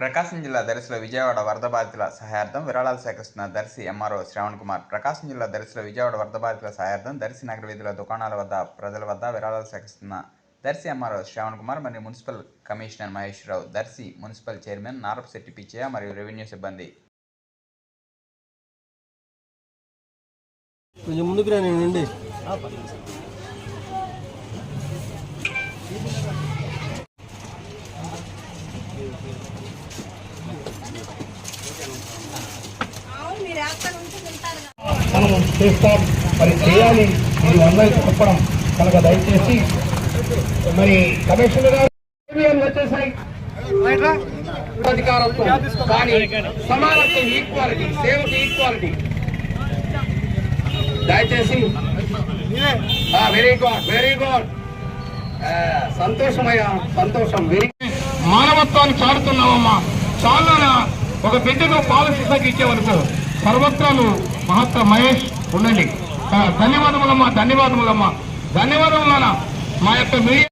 ప్రకాశం జిల్లా దర్శిలో విజయవాడ వరద బాధితుల సహాయార్థం విరాళాలు సేకరిస్తున్న దర్శి ఎంఆర్ఓ శ్రావణ్ కుమార్. ప్రకాశం జిల్లా దర్శిలో విజయవాడ వరద బాధితుల సహాయార్థం దర్శి నగర వీధుల దుకాణాల వద్ద ప్రజల వద్ద విరాళాలు సేకరిస్తున్న దర్శి ఎంఆర్ఓ శ్రావణ్ కుమార్ మరియు municipal commissioner Maheswararao Darsi municipal chairman Narapasetti Pichaiah మరియు రెవెన్యూ సిబ్బంది. కొంచెం ముందుకు రా నేను మనం చేస్తాం మరి చేయాలి ఇది అందరికీ చెప్పడం కనుక దయచేసి. మరి కమిషనర్ గారు వచ్చేసాయి? అధికారంతో కానీ సమానత్వం ఈక్వాలిటీ సేవకి ఈక్వాలిటీ దయచేసి. వెరీ గుడ్ వెరీ గుడ్ సంతోషమయ్యా సంతోషం వెరీ మానవత్వాన్ని చాడుతున్నావమ్మా చాలా ఒక బిడ్డకు పాలసీసాకి ఇచ్చేవరకు సర్వత్రాలు మహత్త మహేష్ ఉండండి. ధన్యవాదములమ్మా ధన్యవాదములమ్మా. ధన్యవాదములనా మా యొక్క మీడియా